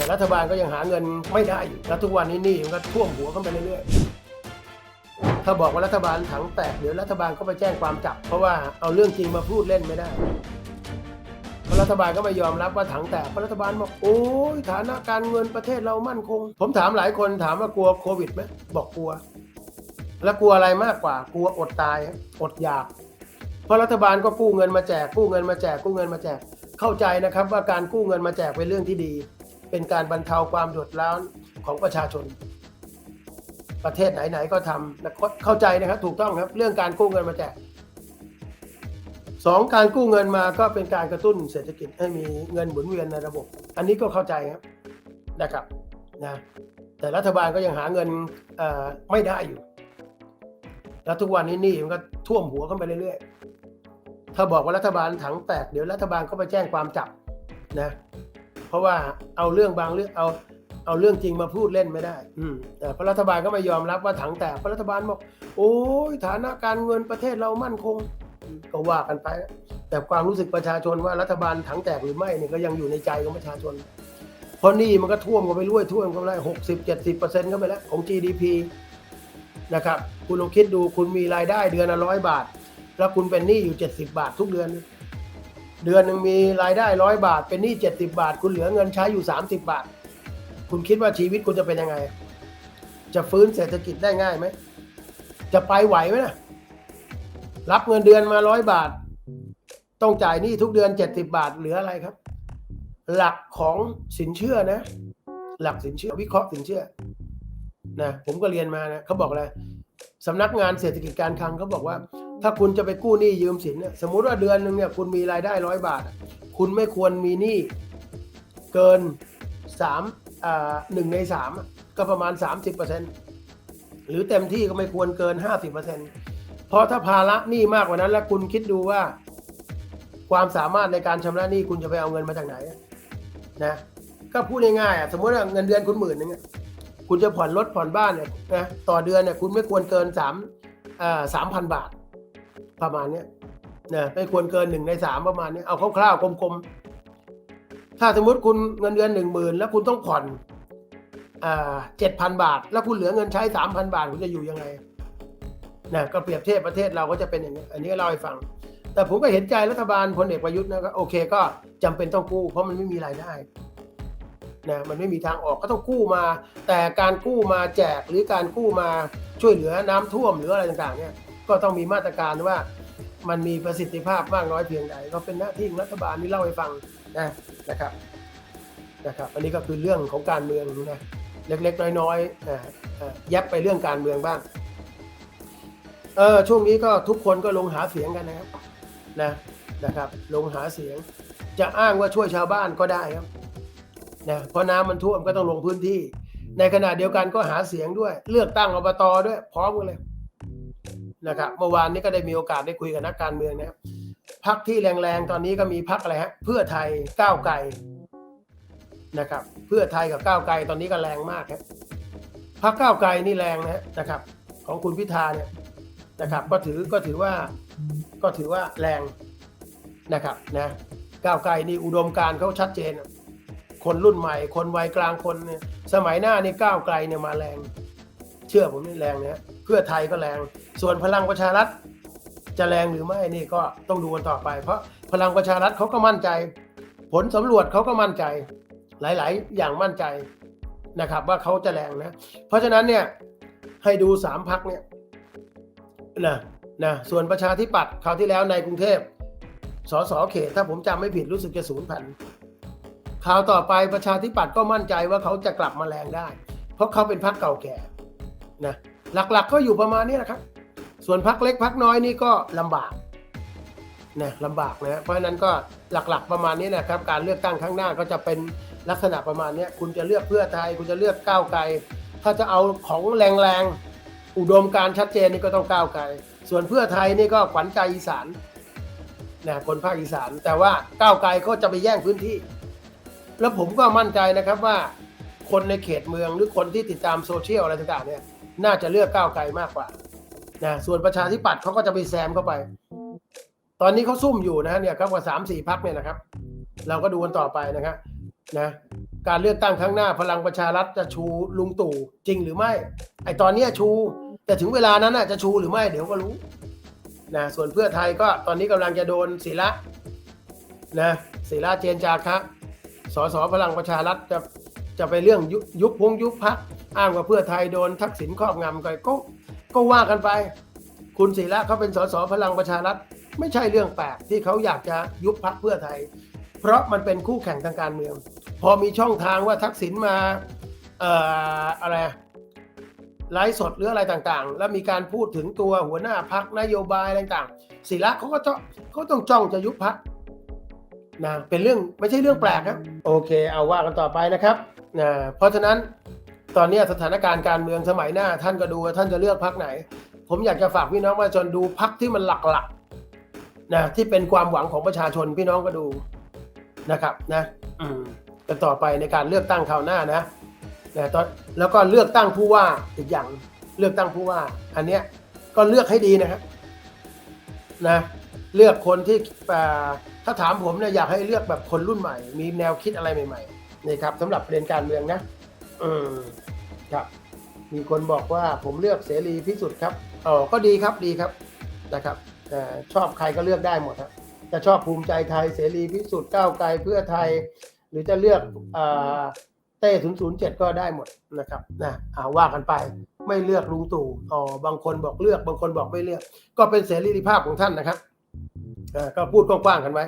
แต่รัฐบาลก็ยังหาเงินไม่ได้อยู่แล้วทุกวันนี้หนี่มันก็ท่วมหัวขึ้นไปเรื่อยๆ ถ้าบอกว่ารัฐบาลถังแตกเดี๋ยวรัฐบาลก็ไปแจ้งความจับ เพราะว่าเอาเรื่องจริงมาพูดเล่นไม่ได้เพราะรัฐบาลก็ไม่ยอมรับว่าถังแตกเพราะรัฐบาลบอกโอ้ยฐานะการเงินประเทศเรามั่นคง ผมถามหลายคนถามว่ากลัวโควิดไหมบอกกลัว แล้วกลัวอะไรมากกว่ากลัวอดตายอดอยาก เพราะรัฐบาลก็กู้เงินมาแจกกู้เงินมาแจกกู้เงินมาแจก เข้าใจนะครับว่าการกู้เงินมาแจกเป็นเรื่องที่ดี เป็นการบรรเทาความเดือดร้อนของประชาชน ประเทศไหนๆก็ทำนะเข้าใจนะครับถูกต้องครับ เรื่องการกู้เงินมาแจกสองการกู้เงินมาก็เป็นการกระตุ้นเศรษฐกิจให้มีเงินหมุนเวียนในระบบ อันนี้ก็เข้าใจครับนะครับนะแต่รัฐบาลก็ยังหาเงินไม่ได้อยู่ แล้วทุกวันนี้นี่มันก็ท่วมหัวขึ้นไปเรื่อยๆ ถ้าบอกว่ารัฐบาลถังแตกเดี๋ยวรัฐบาลก็ไปแจ้งความจับนะเพราะว่า เอาเรื่องบางเรื่องเอาเอาเรื่องจริงมาพูดเล่นไม่ได้ อืมแต่เพราะรัฐบาลก็ไม่ยอมรับว่าถังแตกเพราะรัฐบาลบอก โอ้ยฐานะการเงินประเทศเรามั่นคง ก็ว่ากันไป แต่ความรู้สึกประชาชนว่ารัฐบาลถังแตกหรือไม่เนี่ยก็ยังอยู่ในใจของประชาชน เพราะนี่มันก็ท่วมกันไปรื่ยท่วมกันไปหกสิบเจ็ดสิบเปอร์เซ็นต์ก็ไปแล้วของ GDP นะครับ คุณลองคิดดูคุณมีรายได้เดือนละร้อยบาท แล้วคุณเป็นหนี้อยู่เจ็ดสิบาททุกเดือน เดือนหนึ่งมีรายได้ร้อยบาท เป็นหนี้เจ็ดสิบาท คุณเหลือเงินใช้อยู่สามสิบาท คุณคิดว่าชีวิตคุณจะเป็นยังไง จะฟื้นเศรษฐกิจได้ง่ายไหม จะไปไหวไหมนะรับเงินเดือนมาร้อยบาท ต้องจ่ายหนี้ทุกเดือนเจ็ดสิบาทเหลืออะไรครับ หลักของสินเชื่อนะ หลักสินเชื่อวิเคราะห์สินเชื่อนะผมก็เรียนมานะเขาบอกอะไรสำนักงานเศรษฐกิจการคลังเขาบอกว่า ถ้าคุณจะไปกู้หนี้ยืมสินเนี่ยสมมุติว่าเดือนหนึ่งเนี่ยคุณมีรายได้ร้อยบาท คุณไม่ควรมีหนี้เกินสามอ่าหนึ่งในสามก็ประมาณ 30%หรือเต็มที่ก็ไม่ควรเกิน 50%เพราะถ้าภาระหนี้มากกว่านั้น แล้วคุณคิดดูว่า ความสามารถในการชำระหนี้คุณจะไปเอาเงินมาจากไหนนะก็พูดง่ายๆอะสมมติว่าเงินเดือนคุณหมื่นหนึงคุณจะผ่อนรถผ่อนบ้านเนี่ยนะต่อเดือนเนี่ยคุณไม่ควรเกินสามอ่าสามพันบาท ประมาณเนี้ยนะไม่ควรเกินหนึ่งในสามประมาณนี้เอาคร่าวๆกลมๆ ถ้าสมมติคุณเงินเดือนหนึ่งหมื่นแล้วคุณต้องผ่อนเจ็ดพันบาท แล้วคุณเหลือเงินใช้สามพันบาท คุณจะอยู่ยังไงนะก็เปรียบเทียบประเทศเราก็จะเป็นอย่างนี้ อันนี้เล่าให้ฟัง แต่ผมก็เห็นใจรัฐบาลพลเอกประยุทธ์นะก็โอเคก็จำเป็นต้องกู้ เพราะมันไม่มีรายได้นะมันไม่มีทางออกก็ต้องกู้มา แต่การกู้มาแจกหรือการกู้มาช่วยเหลือน้ำท่วมหรืออะไรต่างๆเนี่ย ก็ต้องมีมาตรการว่ามันมีประสิทธิภาพมากน้อยเพียงใดก็เป็นหน้าที่ของรัฐบาลที่เล่าให้ฟังนะนะครับนะครับ อันนี้ก็คือเรื่องของการเมืองนะเล็กๆ น้อยๆยับไปเรื่องการเมืองบ้างเออช่วงนี้ก็ทุกคนก็ลงหาเสียงกันนะครับนะนะครับ ลงหาเสียง จะอ้างว่าช่วยชาวบ้านก็ได้ครับนะเพราะน้ำมันท่วมก็ต้องลงพื้นที่ ในขณะเดียวกันก็หาเสียงด้วย เลือกตั้งอบตด้วยพร้อมกันเลย นะครับเมื่อวานนี้ก็ได้มีโอกาสได้คุยกับนักการเมืองนะครับพักที่แรงๆตอนนี้ก็มีพักอะไรฮะเพื่อไทยก้าวไกลนะครับ เพื่อไทยกับก้าวไกลตอนนี้ก็แรงมากครับพักก้าวไกลนี่แรงนะนะครับ ของคุณพิธาเนี่ยนะครับ ก็ถือก็ถือว่าก็ถือว่าแรงนะครับนะก้าวไกลนี่อุดมการเขาชัดเจน คนรุ่นใหม่ คนวัยกลางคนเนี่ยสมัยหน้านี่ก้าวไกลเนี่ยมาแรง เชื่อผมนี่แรงนะเพื่อไทยก็แรง ส่วนพลังประชารัฐจะแรงหรือไม่นี่ก็ต้องดูกันต่อไป เพราะพลังประชารัฐเขาก็มั่นใจ ผลสำรวจเขาก็มั่นใจ หลาย ๆ อย่างมั่นใจนะครับ ว่าเขาจะแรงนะ เพราะฉะนั้นเนี่ยให้ดูสามพักเนี่ยนะนะส่วนประชาธิปัตย์คราวที่แล้วในกรุงเทพสสเขต ถ้าผมจำไม่ผิดรู้สึกจะศูนย์พันคราวต่อไปประชาธิปัตย์ก็มั่นใจว่าเขาจะกลับมาแรงได้ เพราะเขาเป็นพักเก่าแก่นะ หลักๆก็อยู่ประมาณนี้นะครับ ส่วนพักเล็กพักน้อยนี่ก็ลำบากนะลำบากนะเพราะฉะนั้นก็หลักๆประมาณนี้นะครับ การเลือกตั้งข้างหน้าก็จะเป็นลักษณะประมาณนี้คุณจะเลือกเพื่อไทย คุณจะเลือกก้าวไกล ถ้าจะเอาของแรงๆอุดมการณ์ชัดเจนนี่ก็ต้องก้าวไกล ส่วนเพื่อไทยนี่ก็ขวัญใจอีสานนะคนภาคอีสาน แต่ว่าก้าวไกลก็จะไปแย่งพื้นที่ แล้วผมก็มั่นใจนะครับว่า คนในเขตเมืองหรือคนที่ติดตามโซเชียลอะไรต่างๆเนี่ย น่าจะเลือกก้าวไกลมากกว่านะส่วนประชาธิปัตย์เขาก็จะไปแซมเข้าไป ตอนนี้เขาซุ่มอยู่นะเนี่ยครับกว่าสามสี่พักเนี่ยนะครับ เราก็ดูกันต่อไปนะครับนะการเลือกตั้งครั้งหน้าพลังประชารัฐจะชูลุงตู่จริงหรือไม่ ไอตอนเนี้ยชู แต่ถึงเวลานั้นจะชูหรือไม่เดี๋ยวก็รู้นะส่วนเพื่อไทยก็ตอนนี้กำลังจะโดนศิระนะศิระเจนจาคะสสพลังประชารัฐจะจะไปเรื่องยุยุบพงยุบพัก อ้างว่าเพื่อไทยโดนทักษิณครอบงำก็ก็ก็ว่ากันไป คุณศิระเขาเป็นสสพลังประชารัฐไม่ใช่เรื่องแปลกที่เขาอยากจะยุบพักเพื่อไทย เพราะมันเป็นคู่แข่งทางการเมือง พอมีช่องทางว่าทักษิณมาเอ่ออะไรไลฟ์สดหรืออะไรต่างๆ แล้วมีการพูดถึงตัวหัวหน้าพักนโยบายอะไรต่างๆศิระเขาก็จ้องเขาต้องจ้องจะยุบพักนะเป็นเรื่องไม่ใช่เรื่องแปลกครับ โอเค เอาว่ากันต่อไปนะครับนะเพราะฉะนั้น ตอนนี้สถานการณ์การเมืองสมัยหน้า ท่านก็ดูว่าท่านจะเลือกพักไหน ผมอยากจะฝากพี่น้องประชาชนดูพักที่มันหลักๆนะที่เป็นความหวังของประชาชนพี่น้องก็ดูนะครับนะอืมกันต่อไปในการเลือกตั้งคราวหน้านะนะตอนแล้วก็เลือกตั้งผู้ว่าอีกอย่างเลือกตั้งผู้ว่า อันเนี้ยก็เลือกให้ดีนะครับนะเลือกคนที่อ่าถ้าถามผมเนี่ยอยากให้เลือกแบบคนรุ่นใหม่ มีแนวคิดอะไรใหม่ๆนี่ครับสำหรับประเด็นการเมืองนะ อืมครับ มีคนบอกว่าผมเลือกเสรีพิสุทธิ์ครับอ๋อก็ดีครับดีครับนะครับอชอบใครก็เลือกได้หมดครับจะชอบภูมิใจไทยเสรีพิสุทธิ์ก้าวไกลเพื่อไทย หรือจะเลือกอ่าเต้007ก็ได้หมดนะครับนะอ่าว่ากันไปไม่เลือกลุงตู่อ๋อบางคนบอกเลือกบางคนบอกไม่เลือก ก็เป็นเสรีภาพของท่านนะครับก็พูดกว้างๆกันไว้